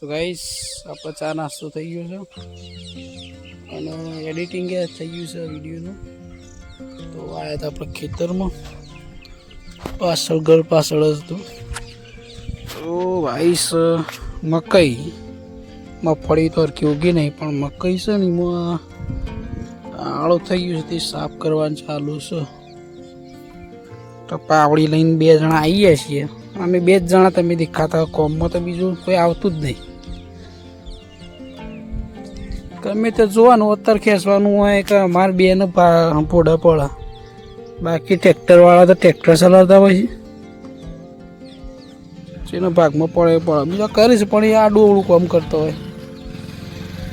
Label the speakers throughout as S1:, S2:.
S1: So guys આપણો ચા નાસ્તો થઈ ગયો છે. અને એડિટિંગ થઈ ગયું છે વિડીયોનું. તો આવ્યા હતા આપણે ખેતરમાં. પાછળ, ઘર પાછળ જ હતું. તો વાઈસ મકઈ. મગફળી તો હરખી ઉગી નહીં, પણ મકઈ છે ને એમાં આળો થઈ ગયું છે, તે સાફ કરવાનું ચાલુ છે. તો પાવડી લઈને બે જણા આવીએ છીએ. અમે બે જ જણા તમે દેખાતા કોમમાં તો બીજું કોઈ આવતું જ નહીં. ગમે તે જોવાનું, અત્યારે ખેંચવાનું હોય કે અમારે બેન પોડા પડે બાકી ટ્રેક્ટરવાળા તો ટ્રેક્ટર ચલાવતા હોય જેના ભાગમાં પડે પડે બીજા કરીશ પણ એ આડું અવળું કામ કરતો હોય.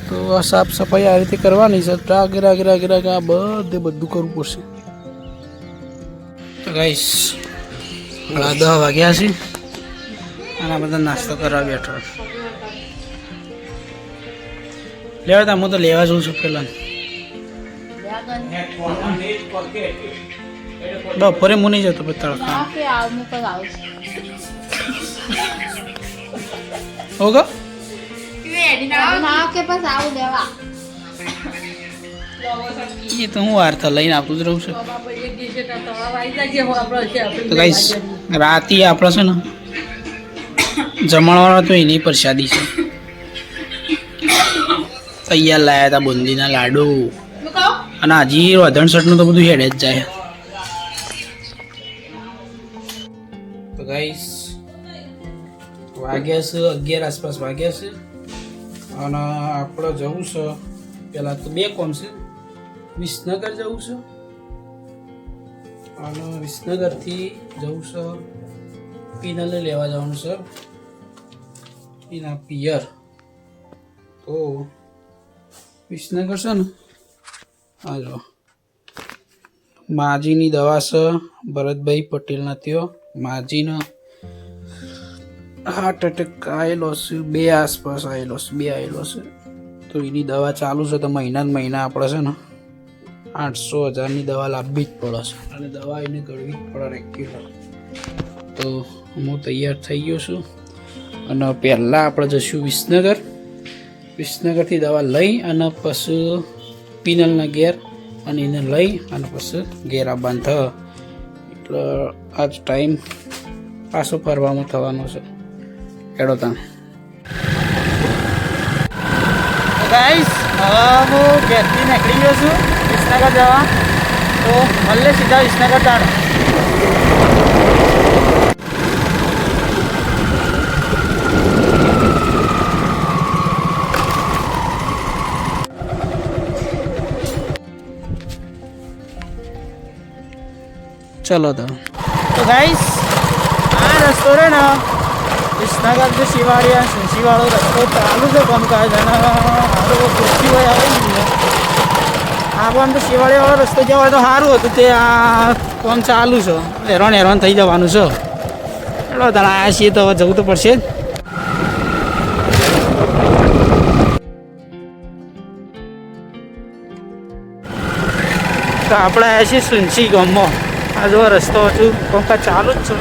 S1: તો આ સાફ સફાઈ આ રીતે કરવાની છે. રાગે રાગે રાગે આ બધે બધું કરવું પડશે. તો ગાઈસ દસ વાગ્યા છે. અને બધા નાસ્તો કરવા બેઠો. લેવા તા હું તો લેવા જઉં છું પેલા બપોરે હું નહીં જતો તડકા.
S2: કઈ લેવા.
S1: એ તો હું વાર્તા લઈને આપતું જ રહું છું. તો ગાઈસ રાતે આપણે છે ને જમણવાળા તો એની પ્રસાદી છે. તૈયાર લાયા હતા બુંદીના લાડુ. અને હજી વધણસઠનું તો બધું હેડે જ જાય. તો ગાઈસ વાગ્યા છે અગિયાર આસપાસ વાગ્યા છે. અને આપણે જવું છે પહેલાં તો બે કોમ છે. વિસનગર જવું છે. અને વિસનગરથી જવું છે પીનલે લેવા જવાનું છે. પીના પિયર. તો વિસનગર છે ને? હા જો. માજીની દવા છે, ભરતભાઈ પટેલના ત્યો માજીનો હાર્ટ એટેક આવેલો છે, બે આસપાસ આવેલો છે, બે આવેલો છે. તો એની દવા ચાલુ છે તો મહિના ને મહિના આપણે છે ને આઠસો હજારની દવા લાવવી જ પડે છે. અને દવા એને ગળવી જ પડે રેગ્યુલર તો હું તૈયાર થઈ ગયો છું. અને પહેલાં આપણે જઈશું વિસનગર. વિસનગરથી દવા લઈ અને પશુ પિનલના ઘેર અને એને લઈ અને પછી ઘેર આવવાનું થયો એટલે આજ ટાઈમ પાછો ફરવામાં થવાનો છે. હેડો તમે. ગાઈસ હવે હું ઘેરથી નીકળી ગયો છું વિસનગર જવા. તો મળે સીધા વિસનગર તાણ ચલો તો. તો ગાઈસ આ રસ્તો રે ને, વિસનગર જે શિવાળિયા છે, શિવાળો રસ્તો ચાલુ છે કામકાજ અને હારો ખુરશી હોય આવે આ પણ તો શિવાળીવાળો રસ્તો જવા હોય તો સારું હતું, તે આ કોમ ચાલુ છે. હેરાન હેરાન થઈ જવાનું છે. ચલો, તારા આવ્યા છીએ તો જવું તો પડશે. જ તો આપણે આવ્યા છીએ સુનસી ગામમાં. આ જો રસ્તો હજુ પંખા ચાલુ જ છે.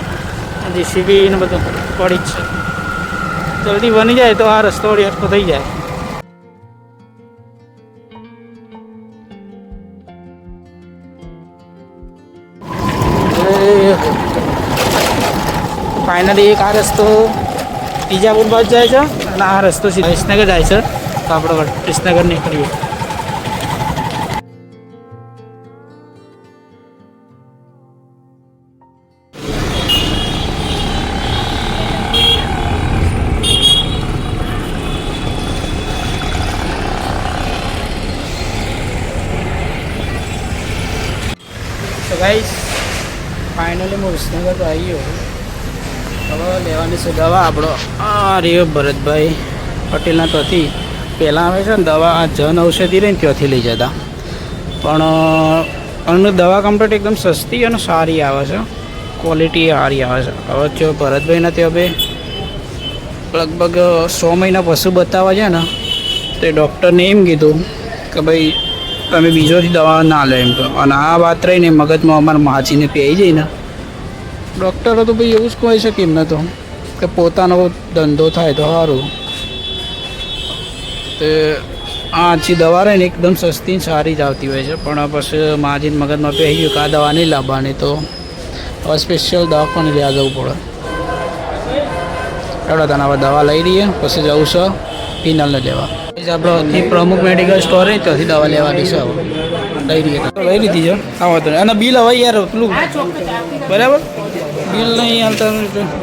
S1: જેસીબી ને બધું પડી જ છે. જલ્દી બની જાય તો આ રસ્તો હરખો થઈ જાય. ફાઇનલી એક આ રસ્તો બીજાપુર બાજુ જાય છે અને આ રસ્તો વિસનગર જાય છે. તો આપણે વિસનગર નીકળીએ. વિસનગર તો આવી લેવાની છે દવા આપણો. આ ભરતભાઈ. પટેલના ત્યાંથી. પહેલાં આવે છે ને દવા જન ઔષધિ રહીને ત્યાંથી લઈ જતા. પણ અને દવા કમ્પ્લેટ એકદમ સસ્તી અને સારી આવે છે. ક્વોલિટી સારી આવે છે. હવે જો ભરતભાઈના ત્યાં બે, લગભગ સો મહિના પશુ બતાવવા છે ને, તે ડૉક્ટરને એમ કીધું કે ભાઈ, તમે બીજોથી દવા ના લો એમ તો. અને આ વાત રહીને મગજમાં અમારા માછીને પી જાય ને ડૉક્ટરો તો ભાઈ એવું જ કહી શકે એમને તો કે પોતાનો ધંધો થાય તો સારું. તે આછી દવા રહે ને એકદમ સસ્તી સારી જ આવતી હોય છે. પણ પછી માજીન મગજમાં પહેરી ગયું કે આ દવા નહીં લાવવાની તો હવે સ્પેશિયલ દવાખાને લેવા જવું પડે. એવડા તને હવે દવા લઈ લઈએ પછી જવું છે પિનલને લેવા. પછી આપણે પ્રમુખ મેડિકલ સ્ટોર રહી ત્યાંથી દવા લેવાની છે લઈ લઈએ. લઈ લીધી છે. હા વાંધો અને બિલ હવે યાર પેલું બરાબર? બિલ નહીં આવતા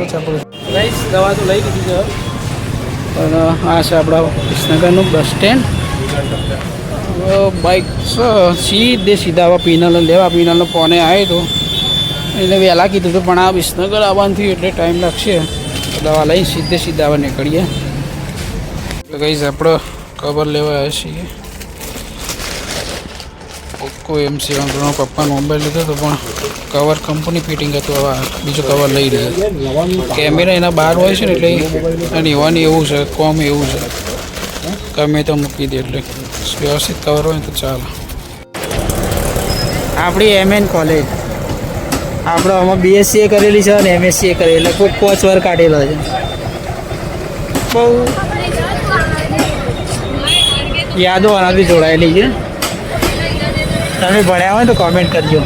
S1: ઓછા પડે. રાઈસ દવા તો લઈ લીધી છે પણ આ છે આપણા વિસનગરનું બસ સ્ટેન્ડ. બાઇક સીધે સીધા આવા પિનલ લેવા પિનલનો ફોને આવ્યો તો. એને વહેલા કીધું હતું પણ આ વિસનગર આવવાનું થયું એટલે ટાઈમ લાગશે. દવા લઈ સીધે સીધા આવા નીકળીએ. એટલે કહીશ આપણે કવર લેવા આવ્યા છીએ. ઓપ્પો, એમ સેવન પપ્પાનો મોબાઈલ લીધો હતો પણ કવર કંપની ફિટિંગ હતું હવે બીજું કવર લઈ લઈએ કેમેરા એના બહાર હોય છે ને એટલે અને એવાની એવું છે, કોમ એવું છે. ગમે તો મૂકી દે એટલે. વ્યવસ્થિત કવર હોય તો ચાલે. આપણી એમએન કોલેજ આપણે આમાં બીએસસી કરેલી છે અને એમએસસી કરેલી, એટલે કોઈ પાંચ વાર કાઢેલો છે. બહુ યાદો આનાથી જોડાયેલી છે. તમે ભણ્યા હોય તો કોમેન્ટ કરજો.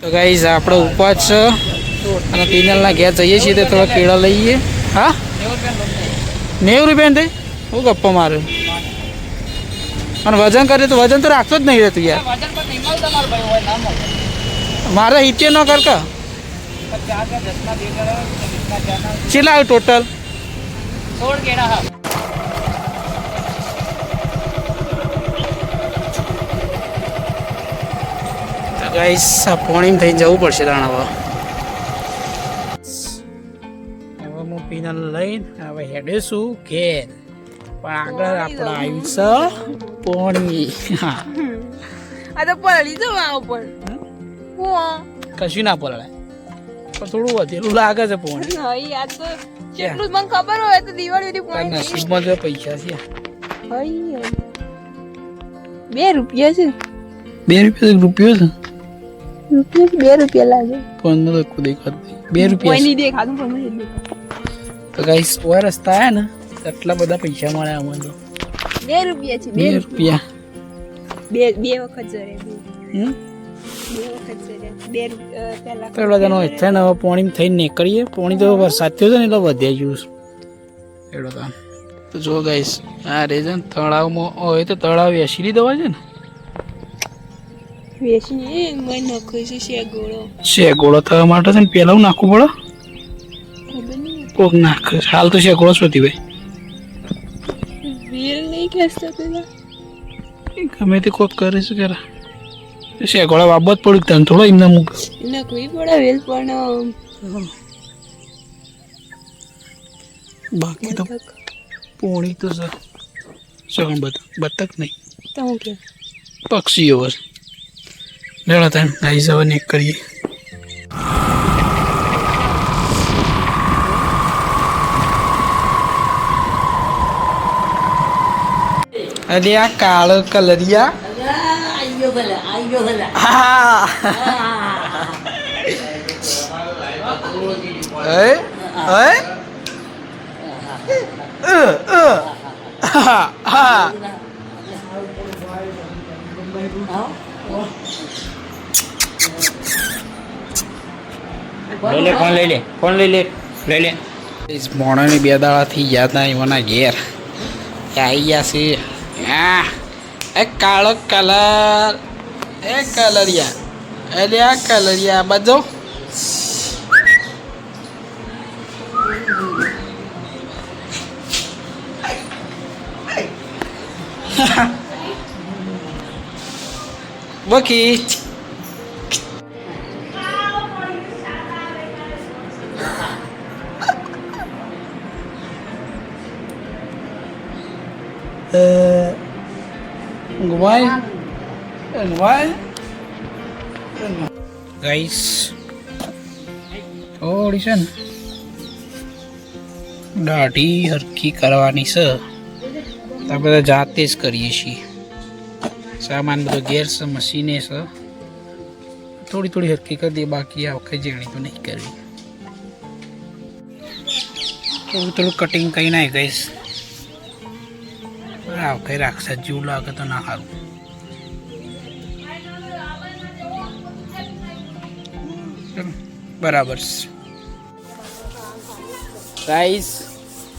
S1: તો ગાઈઝ આપણો ઉપવાસ છે. અને પિનલના ઘેર જઈએ છીએ તો થોડા કેળા લઈએ. હા? નેવું રૂપિયા થઈ હું ગપ્પો મારે? અને વજન કરે તો વજન તો રાખતો જ નહીં રહેતું યાર. મારે હિચે ન કર કા કેટલા આવ્યું ટોટલ તો ગાઈસ આ પોણીમ થઈને જવું પડશે તાણ હવે હવે હું પીનલ લઈને હવે હેડે છું ઘેર. પણ આગળ આપણે આવ્યું છે પોણી. હા.
S2: આ તો પડી જવા ઉપર.
S1: કશું ના પલળે પણ થોડું વધેલું લાગે છે પોણી.
S2: તો જેટલું મને ખબર હોય તો દિવાળી સુધી પોઈન્ટ
S1: નસીબમાં જો પૈસા છે.
S2: બે રૂપિયા છે.
S1: બે રૂપિયા રૂપિયો છે.
S2: રૂપિયા બે રૂપિયા લાગે?
S1: ફોન તો દેખાત બે રૂપિયા
S2: નહીં દેખાતું પણ મને દેખાતું.
S1: તો ગાઈસ ઓર રસ્તા આયા ને એટલા બધા પૈસા મળ્યા અમને તો.
S2: બે રૂપિયા છે
S1: બે
S2: બે
S1: રૂપિયા.
S2: બે બે વખત જરે
S1: હમ?
S2: બે
S1: તેનો ને હવે પોણી થઈને નીકળીએ. પોણી તો વરસાદ થયો છે ને એટલે વધ્યા જ્યું છે. એટલો તો. તો જો ગાઈસ આ રે છે ને તળાવમાં. હોય તો તળાવ વેસી લીધો હોય છે ને?
S2: શેગોળો.
S1: શેગોળો થવા માટે છે ને પેલા નાખવું પડે? કોક નાખે હાલ તો શેગોળો શોધી પતી ભાઈ.
S2: વેલ નહીં ખેંચતા પેલા.
S1: ગમે તે કોક કરે છે કરે શેગોળા બાબત પડ્યું તને થોડો એમને મૂક.
S2: નખવી પડે વેલ પણ
S1: બાકી તો પોણી તો સર શું બતક બતક નહીં.
S2: તો હું કે?
S1: પક્ષીઓ બસ લેડો તાન આઈ જવા ને કરીએ. અરે આ કાળો કલરિયા.
S3: લઈ લે ફોન લઈ લે ફોન લઈ લે લઈ લે.
S1: મોણાની બે દાડાથી ગયા હતા એમના ઘેર. આવી ગયા છે. આ એ કાળો કલર એ કલરિયા. એટલે આ કલરિયા બધો બકી. ઘુમાય Guys. થોડી છે ને દાઢી હરખી કરવાની છે આ બધા જાતે જ કરીએ છીએ. સામાન બધો ગેર છે મશીને છે થોડી થોડી હરખી કરી દઈએ, બાકી આ વખતે જેણી તો નહીં કરવી. થોડું થોડું કટિંગ કરી નાખ ગઈશ આ વખતે રાખશે જેવું લાગે તો ના સારું. बराबर છે. ગાઈસ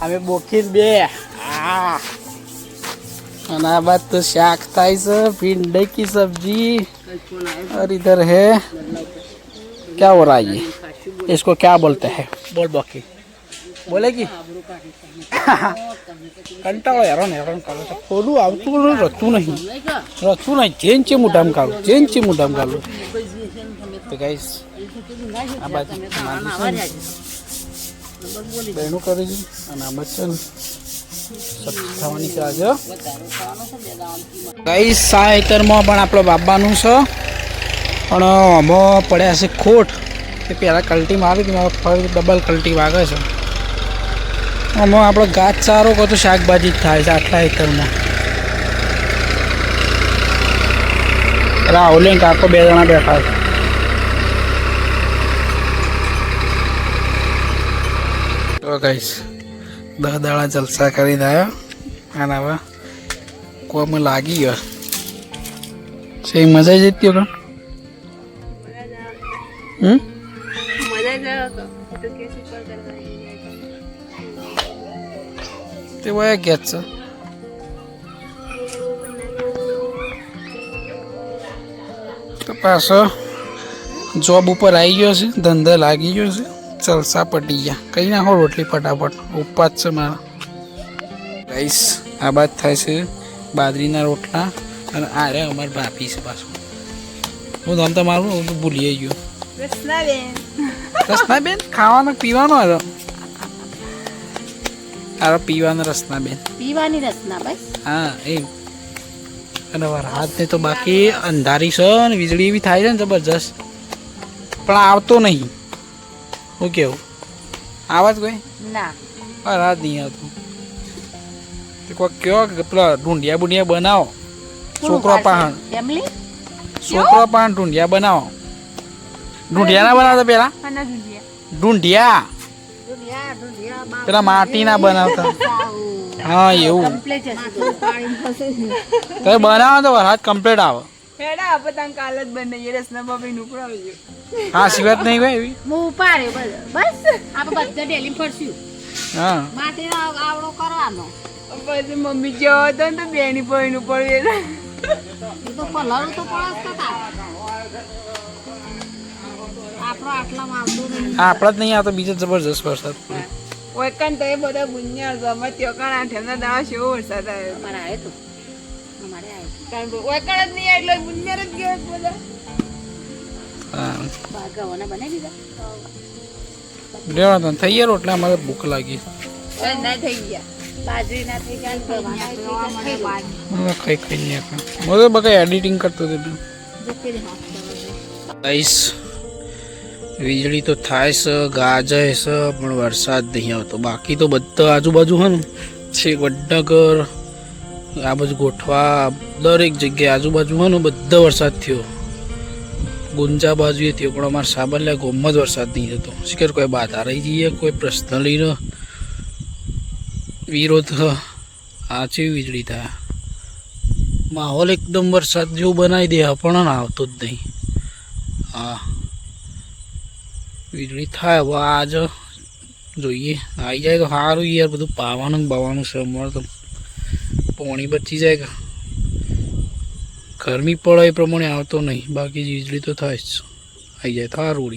S1: અમે બોખીસ બે. અને આ બાદ તો શાક થાય છે ભીંડી કી સબ્જી. ઓર ઇધર હે. ક્યા હો? इसको क्या बोलते हैं बोल बाकी बोलेगी कंटाळो यार बोलू आ तू नहीं रतू नहीं रतू नहीं चेंज चे मुडाम काल चेंज चे मुडाम काल આ બાજુ બહેનું કરે છે અને આમાં છે ને ખાવાની છે આજે પણ આપણો બાબાનું છે. પણ આમાં પડ્યા છે ખોટ તે પહેલાં કલ્ટીમાં આવી હતી ફરી ડબલ કલ્ટી વાગે છે. આમાં આપણો ઘાસ સારો કહો તો શાકભાજી જ થાય છે આટલા એકરમાં રાહુલ કાકો બે જણા બેઠા છે. તો કહીશ દાડા જલસા કરીને આવ્યો અને હવે કોમ લાગી ગયો. છે, મજા જતી હતો હમ? તે વયા ગયા જ છે. તો પાછો જોબ ઉપર આવી ગયો છે, ધંધા લાગી ગયો છે. જલસા પટી ગયા. કઈ નાખો રોટલી ફટાફટ. ઉપવાસ છે મારા. ગાઈસ આ બાદ થાય છે બાજરીના રોટલા અને આ રે અમારી ભાભી છે પાછું. હું નામ તમારું હું તો ભૂલી ગયો. રસના બેન ખાવાનો પીવાનો હતો આરો પીવાનો રસના બેન
S2: પીવાની રસના ભાઈ?
S1: હા એ અને વરસાદ ને તો બાકી અંધારી છે ને વીજળી બી થાય છે ને જબરજસ્ત. પણ આવતો નહીં. હું કેવું? આવાજ કોઈ?
S2: ના.
S1: વરસાદ નહીં આવતો. તે કોઈ કયો કે પેલા ઢૂંઢિયા બુંડિયા બનાવો. છોકરો પાહણ. છોકરો પાહણ ઢૂંઢિયા બનાવો. ઢૂંઢિયા ના બનાવતા પેલા? ઢૂંઢિયા. પેલા માટીના બનાવતા. હા એવું. તમે બનાવો તો વરસાદ કમ્પ્લીટ આવે.
S4: હેડા આપણે તાન કાલ જ બનાવીએ રસના બાપી ઉપડાવજો
S1: હા સિવાય નહીં હોય એવી?
S2: હું ઉપાડ્યો બસ. આપણે બધા ડેલી ફરશું.
S1: હા.
S2: માટીનો આવડો કરવાનો.
S4: પછી મમ્મી જો તો ને તો બેની પૈનું પડે
S2: તો પલાળું તો પડે જ આપણો આટલામાં આવતું નહીં.
S1: આપણા જ નહીં આવતો બીજો જબરજસ્ત વરસાદ.
S4: કોઈ એ બધા ગુંજાર ગમે ત્યો આઠ એમના દાવા શેવો વરસાદ આવ્યો.
S2: અમારે આવ્યો તો. અમારે આવ્યો
S4: જ નહીં એટલે ગુંજાર જ ગયો બધા.
S1: હા.
S2: બનાવી દીધા?
S1: લેવા તો થઈ ગયા રોટલા? અમારે ભૂખ લાગી.
S4: એ ના થઈ ગયા.
S2: થઈ ગયા ખાઈ
S1: નહીં હું તો બકા એડિટિંગ કરતો હતો. ગાઈસ વીજળી તો થાય છે ગાજે છે પણ વરસાદ નહીં આવતો. બાકી તો બધા આજુબાજુ છે ને છેક વડનગર આ બાજુ ગોઠવા, દરેક જગ્યાએ આજુબાજુ હે ને બધો વરસાદ થયો. ગુંજા બાજુએ થયો, પણ અમારા સાબરલા ગોમમાં જ વરસાદ નહીં થતો. શિખર કોઈ બાધા રહી જઈએ, કોઈ પર્સનલીનો વિરોધ. આ છે વીજળી થાય માહોલ એકદમ વરસાદ જેવું બનાવી દે, પણ આવતો જ નહીં. હા. વીજળી થાય, હવે આજ જોઈએ. આવી જાય તો સારું યાર, બધું પાવાનું બાવાનું છે, અમારે તો પાણી બચી જાય ગરમી પડે એ પ્રમાણે આવતો નહીં બાકી વીજળી તો થાય જ આવી જાય, થાર વળી.